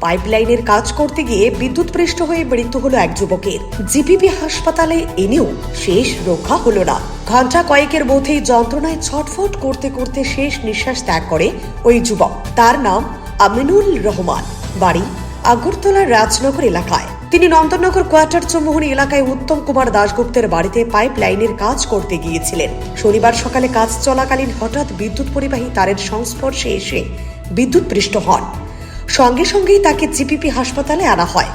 পাইপলাইনের কাজ করতে গিয়ে বিদ্যুৎপৃষ্ট হয়ে মৃত্যু হলো এক যুবকের। জিপিপি হাসপাতালে এনেও শেষ রক্ষা হলো না। ঘণ্টা কয়েকের মধ্যেই যন্ত্রণায় ছটফট করতে করতে শেষ নিঃশ্বাস ত্যাগ করে ওই যুবক। তার নাম আমিনুল রহমান। বাড়ি আগরতলার রাজনগর এলাকায়। তিনি নন্দনগর কোয়ার্টার চৌমোহনী এলাকায় উত্তম কুমার দাশগুপ্তের বাড়িতে পাইপ লাইনের কাজ করতে গিয়েছিলেন। শনিবার সকালে কাজ চলাকালীন হঠাৎ বিদ্যুৎ পরিবাহী তারের সংস্পর্শে এসে বিদ্যুৎপৃষ্ট হন। সঙ্গে সঙ্গেই তাকে জিপিপি হাসপাতালে আনা হয়।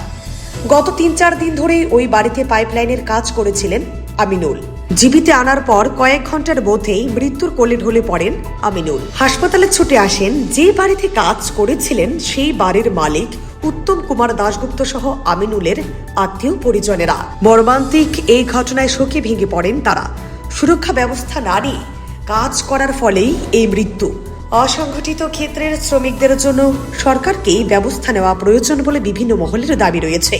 গত তিন চার দিন ধরেই ওই বাড়িতে পাইপলাইনের কাজ করেছিলেন আমিনুল। জীবিতে আনার পর কয়েক ঘণ্টার মধ্যেই মৃত্যুর কোলে ঢলে পড়েন আমিনুল। হাসপাতালে ছুটে আসেন যে বাড়িতে কাজ করেছিলেন সেই বাড়ির মালিক উত্তম কুমার দাশগুপ্ত সহ আমিনুলের আত্মীয় পরিজনেরা। মর্মান্তিক এই ঘটনায় শোকে ভেঙে পড়েন তারা। সুরক্ষা ব্যবস্থা না কাজ করার ফলেই এই মৃত্যু। অসংগঠিত ক্ষেত্রের শ্রমিকদের জন্য সরকারকেই ব্যবস্থা নেওয়া প্রয়োজন বলে বিভিন্ন মহলের দাবি রয়েছে।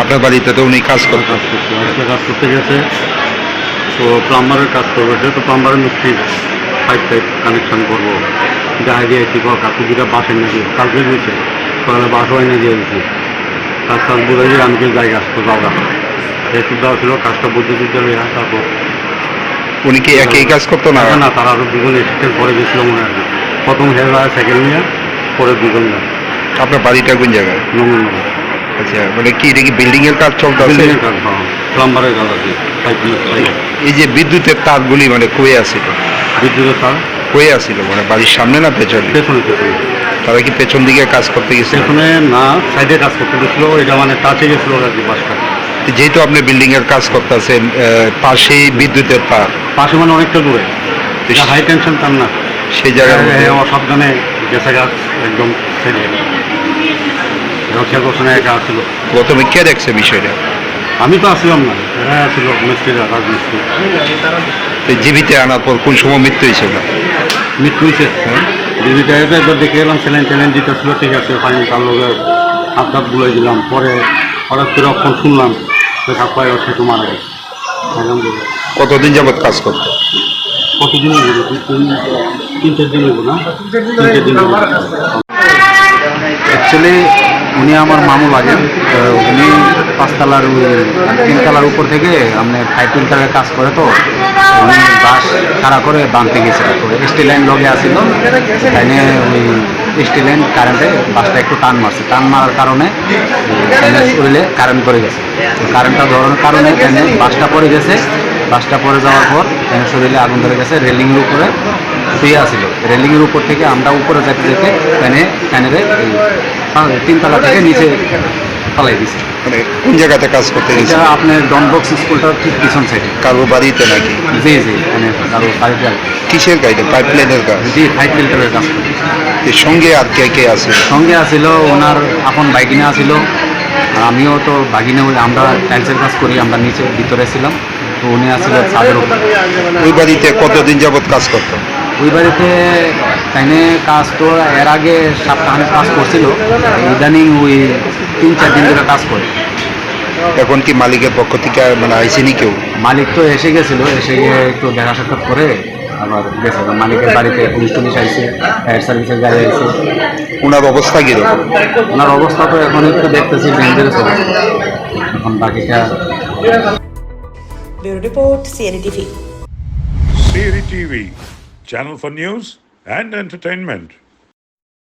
আপনার বাড়িতে তো উনি কাজ কাজ করতে কাজ করতে গেছে। তো প্লাম্বারের কাজ করবে সে তো প্লাম্বারের মিস্ত্রি পাইপ টাইপ কানেকশন করব। দেখা দিয়েছি কাকু দুটা বাসের নাকি কালকে দিয়েছে সকালে বাসও এনে দিয়ে দিয়েছি। কাজ কাজ বলে দিয়ে আমি যে জায়গা আসতো যাওয়া একটু দেওয়া ছিল কাজটা বুঝতে দিতে তারপর উনি কি একই কাজ করতো না? না না তারা আরও দুজন এসেছেন পরে গেছিল মনে হয়। প্রথম হেরা সেকেন্ড নিয়ে পরে দুজন যায় আপনার বাড়িটা কোন জায়গায়? নমন আচ্ছা মানে কি এটা কি বিল্ডিং এর কাজ চলতেছে বিল্ডিংয়ের কাজ হ্যাঁ প্লাম্বারের কাজ আছে এই যে বিদ্যুতের তারগুলি মানে কয়ে আসিল বিদ্যুতের তার? কয়ে আসিল মানে বাড়ির সামনে না পেছনে? পেছনে পেছনে। তারা কি পেছন দিকে কাজ করতে গেছে পেছনে না সাইডে কাজ করতে গেছিল এটা মানে টাচে গেছিল আর কি বাসটা। যেহেতু আপনি বিল্ডিং এর কাজ করতেছেন পাশেই বিদ্যুতের তার পাশে মানে অনেকটা দূরে। হাই টেনশন তার না। সেই জায়গায় হ্যাঁ, অসাবধানে গেছে গাছ একদম সাইডে খেয়াল করছে না একা আসছিল প্রথমে কে দেখছে বিষয়টা? আমি তো আসছিলাম না। এরা আসছিল মিস্ত্রিরা রাজমিস্ত্রি। জীবিতে আনার পর কোন সময় মৃত্যু হয়েছিল মৃত্যু হয়েছে। এসে একবার দেখে এলাম স্যালেন ট্যালেন দিতেছিল ঠিক আছে ফাইন তার লোকে হাত হাত বুলাই দিলাম। পরে হঠাৎ করে অক্ষণ শুনলাম তো মারা গেছে আলহামদুলিল্লাহ। কতদিন যাবত কাজ করতো? কতদিন হয়ে তিন তিন চার দিন না? তিন চার দিন হলো। অ্যাকচুয়ালি উনি আমার মামু লাগেন তো উনি পাঁচতলার তিনতলার উপর থেকে আপনার ফাইভ তিনতলার কাজ করে তো। উনি বাস খাড়া করে বাঁধতে গেছিল তো স্টিল লাইন লগে আসিল তাইনে ওই স্টিল লাইন কারেন্টে বাসটা একটু টান মারছে। টান মারার কারণে শরীরে কারেন্ট পড়ে গেছে। কারেন্টটা ধরানোর কারণে বাসটা পড়ে গেছে। বাসটা পড়ে যাওয়ার পর শরীরে আগুন ধরে গেছে, রেলিংয়ের উপরে শুয়ে আসিল রেলিংয়ের উপর থেকে আমরা উপরে যেতে যেতে ফ্যানে, ফ্যানের এই তিনতলা থেকে নিচে পালাই দিছে। মানে কোন জায়গাতে কাজ করতে এটা আপনার ডনবক্স স্কুলটার ঠিক পিছন সাইডে কারও বাড়িতে নাকি? জি জি মানে কারও বাড়িতে কিসের গাড়িতে পাইপ লাইনের কাজ জি ফিল্টারের কাজ এর সঙ্গে আর কে কে আছে? সঙ্গে আসিল ওনার আপন বাইকিনে আর আমিও তো বাগিনে আমরা টাইলসের কাজ করি আমরা নিচে ভিতরে ছিলাম। তো উনি আসিল ছাদের ওই বাড়িতে কতদিন যাবত কাজ করতো? ওই বাড়িতে তাইনে কাজ তো এর আগে সপ্তাহে কাজ করছিল। ইদানিং ওই তিন চার দিন ধরে কাজ করে। এখন কি মালিকের পক্ষ থেকে আর মানে আইসেনি কেউ? মালিক তো এসে গেছিল এসে গিয়ে একটু দেখা সাক্ষাৎ করে আবার গেছে। মালিকের বাড়িতে পুলিশ টুলিশ আইসে ফায়ার সার্ভিসের গাড়ি আইসে ওনার অবস্থা কীরকম? ওনার অবস্থা তো এখন একটু দেখতেছি ডেঞ্জারাস অবস্থা। এখন বাকিটা bureau report CNA TV. channel for news and entertainment.